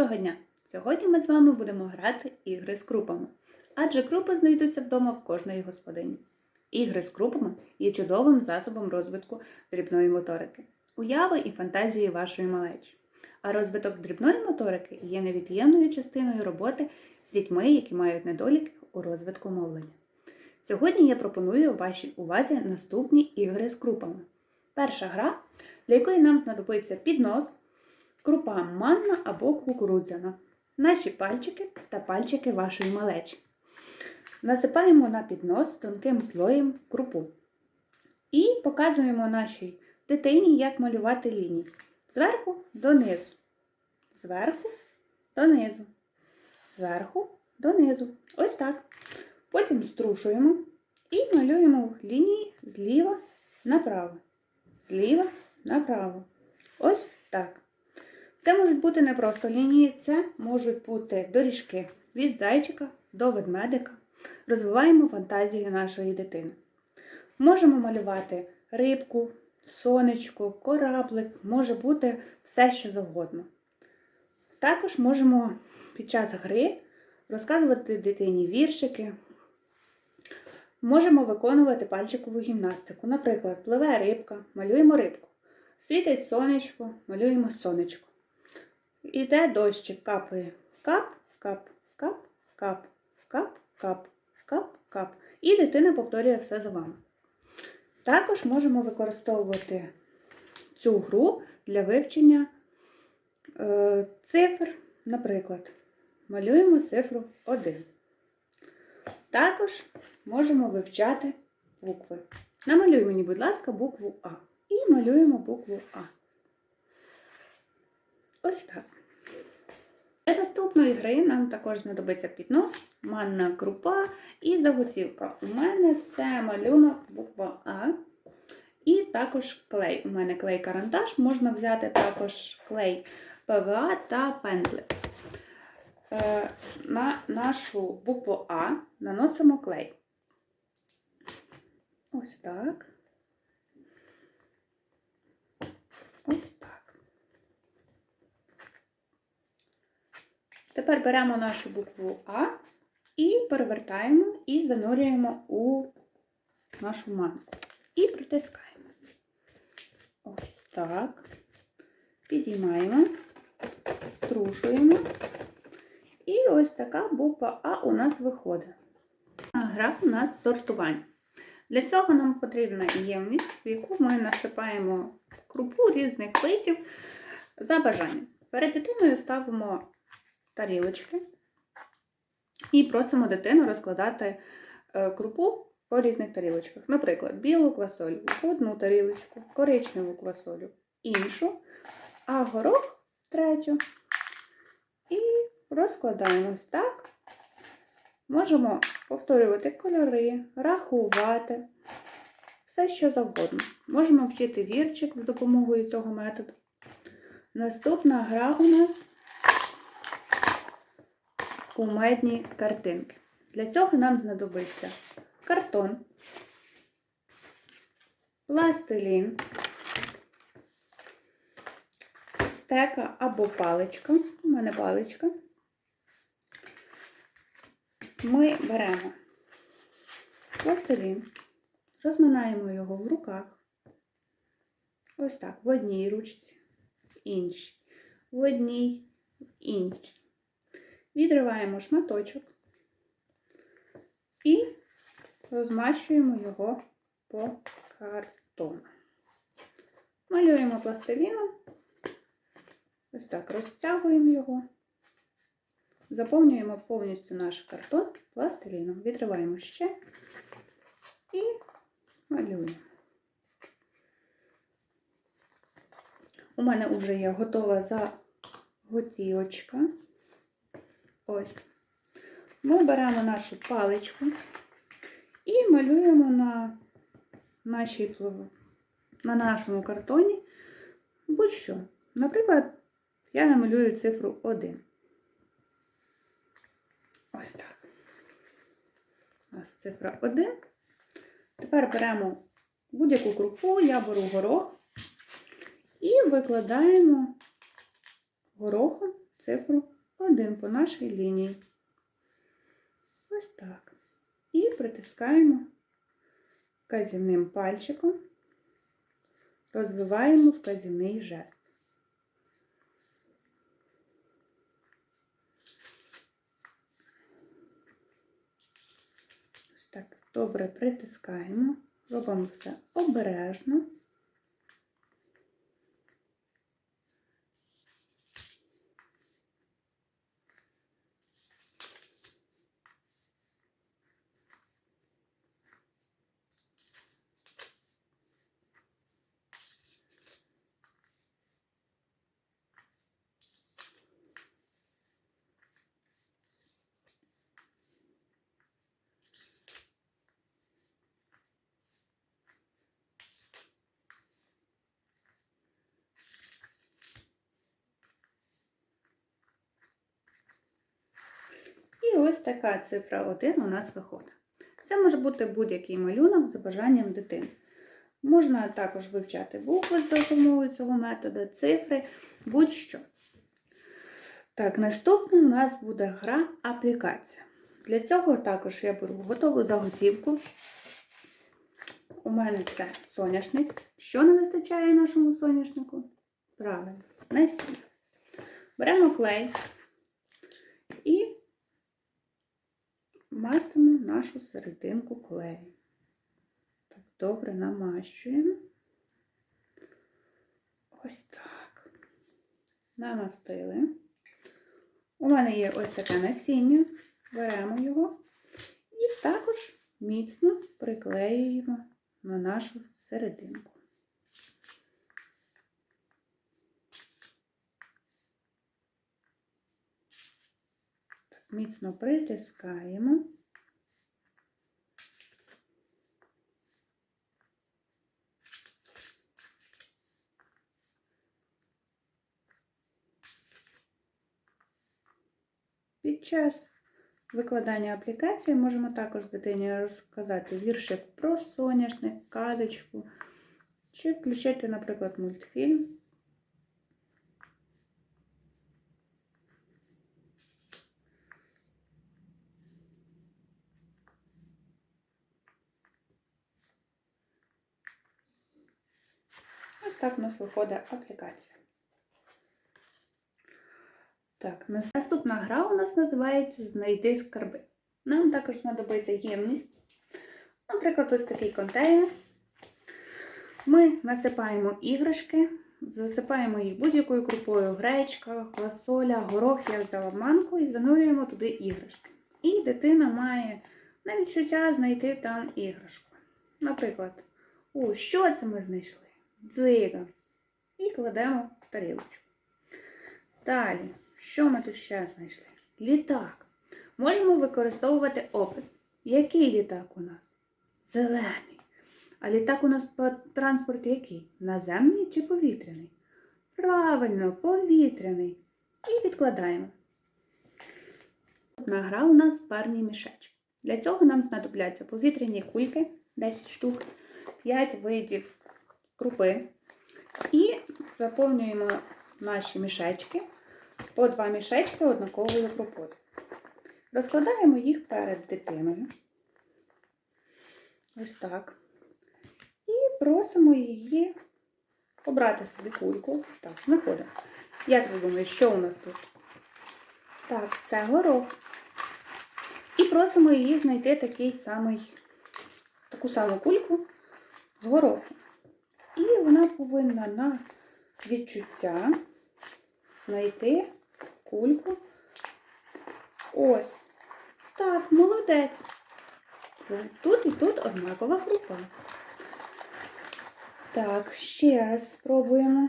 Доброго дня! Сьогодні ми з вами будемо грати ігри з крупами, адже крупи знайдуться вдома в кожної господині. Ігри з крупами є чудовим засобом розвитку дрібної моторики, уяви і фантазії вашої малечі. А розвиток дрібної моторики є невід'ємною частиною роботи з дітьми, які мають недоліки у розвитку мовлення. Сьогодні я пропоную вашій увазі наступні ігри з крупами. Перша гра, для якої нам знадобиться піднос, крупа манна або кукурудзяна, наші пальчики та пальчики вашої малечі. Насипаємо на піднос тонким слоєм крупу. І показуємо нашій дитині, як малювати лінії. Зверху донизу. Зверху донизу. Зверху донизу. Ось так. Потім струшуємо і малюємо лінії зліва направо. Зліва направо. Це можуть бути не просто лінії, це можуть бути доріжки від зайчика до ведмедика. Розвиваємо фантазію нашої дитини. Можемо малювати рибку, сонечко, кораблик, може бути все, що завгодно. Також можемо під час гри розказувати дитині віршики. Можемо виконувати пальчикову гімнастику. Наприклад, пливе рибка, малюємо рибку. Світить сонечко, малюємо сонечко. Іде дощик, капає. Кап, кап, кап, кап, кап, кап, кап, кап. І дитина повторює все за вами. Також можемо використовувати цю гру для вивчення е, цифр. Наприклад, малюємо цифру 1. Також можемо вивчати букви. Намалюй мені, будь ласка, букву А. І малюємо букву А. Ось так. Для наступної гри нам також знадобиться піднос, манна крупа і заготівка. У мене це малюнок буква А. І також клей. У мене клей-карандаш, можна взяти також клей ПВА та пензлик. Е, На нашу букву А наносимо клей. Ось так. Ось так. Тепер беремо нашу букву А і перевертаємо і занурюємо у нашу манку. І притискаємо. Ось так. Підіймаємо, струшуємо. І ось така буква А у нас виходить. Гра у нас сортування. Для цього нам потрібна ємність, в яку ми насипаємо крупу різних видів за бажанням. Перед дитиною ставимо тарілочки і просимо дитину розкладати е, крупу по різних тарілочках. Наприклад, білу квасолю в одну тарілочку, коричневу квасолю в іншу, а горох в третю. І розкладаємо ось так. Можемо повторювати кольори, рахувати, все, що завгодно. Можемо вчити вірчик з допомогою цього методу. Наступна гра у нас кумедні картинки. Для цього нам знадобиться картон, пластилін, стека або паличка. У мене паличка. Ми беремо пластилін, розминаємо його в руках. Ось так, в одній ручці, в іншій, в одній, в іншій. Відриваємо шматочок і розмащуємо його по картону. Малюємо пластиліном, ось так розтягуємо його. Заповнюємо повністю наш картон пластиліном. Відриваємо ще і малюємо. У мене вже є готова заготівочка. Ось. Ми беремо нашу паличку і малюємо на, нашій, на нашому картоні будь-що. Наприклад, я намалюю цифру 1. Ось так. У нас цифра 1. Тепер беремо будь-яку крупу, я беру горох і викладаємо горохом цифру 1 по нашій лінії. Ось так. І притискаємо вказівним пальчиком, розвиваємо вказівний жест. Ось так добре притискаємо, робимо все обережно. І ось така цифра 1 у нас виходить. Це може бути будь-який малюнок за бажанням дитини. Можна також вивчати букви з допомогою цього методу, цифри, будь-що. Так, наступним у нас буде гра аплікація. Для цього також я беру готову заготівку. У мене це соняшник. Що не вистачає нашому соняшнику? Правильно, насіння. Беремо клей і мастимо нашу серединку клею. Так, добре намащуємо. Ось так. Намастили. У мене є ось таке насіння. Беремо його і також міцно приклеюємо на нашу серединку. Так, міцно притискаємо. Під час викладання аплікації можемо також дитині розказати віршик про соняшник, казочку, чи включити, наприклад, мультфільм. Ось так у нас виходить аплікація. Так, наступна гра у нас називається Знайди скарби. Нам також знадобиться ємність. Наприклад, ось такий контейнер. Ми насипаємо іграшки, засипаємо їх будь-якою крупою, гречка, квасоля, горох, я взяла манку і занурюємо туди іграшки. І дитина має на відчуття знайти там іграшку. Наприклад, о, що це ми знайшли? Дзига. І кладемо в тарілочку. Далі. Що ми тут ще знайшли? Літак. Можемо використовувати опис. Який літак у нас? Зелений. А літак у нас по транспорту який? Наземний чи повітряний? Правильно, повітряний. І відкладаємо. Одна гра у нас парні мішечки. Для цього нам знадобляться повітряні кульки, 10 штук, 5 видів крупи. І заповнюємо наші мішечки по два мішечки однаковою крупою. Розкладаємо їх перед дитиною. Ось так. І просимо її обрати собі кульку. Ось так, знаходимо. Як ви думаєте, що у нас тут? Так, це горох. І просимо її знайти такий самий, таку саму кульку з гороху. І вона повинна на відчуття знайти кульку. Ось. Так, молодець. Тут і тут однакова група. Так, ще раз спробуємо.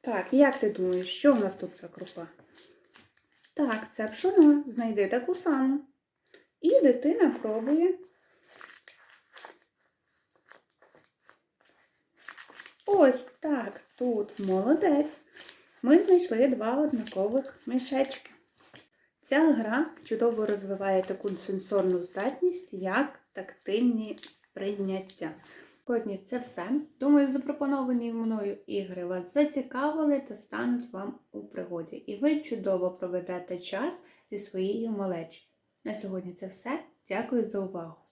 Так, як ти думаєш, що в нас тут за крупа? Так, це пшоно. Знайди таку саму. І дитина пробує. Ось так, тут молодець. Ми знайшли два однакових мішечки. Ця гра чудово розвиває таку сенсорну здатність, як тактильні сприйняття. Сьогодні це все. Думаю, запропоновані мною ігри вас зацікавили та стануть вам у пригоді. І ви чудово проведете час зі своєю малечою. На сьогодні це все. Дякую за увагу!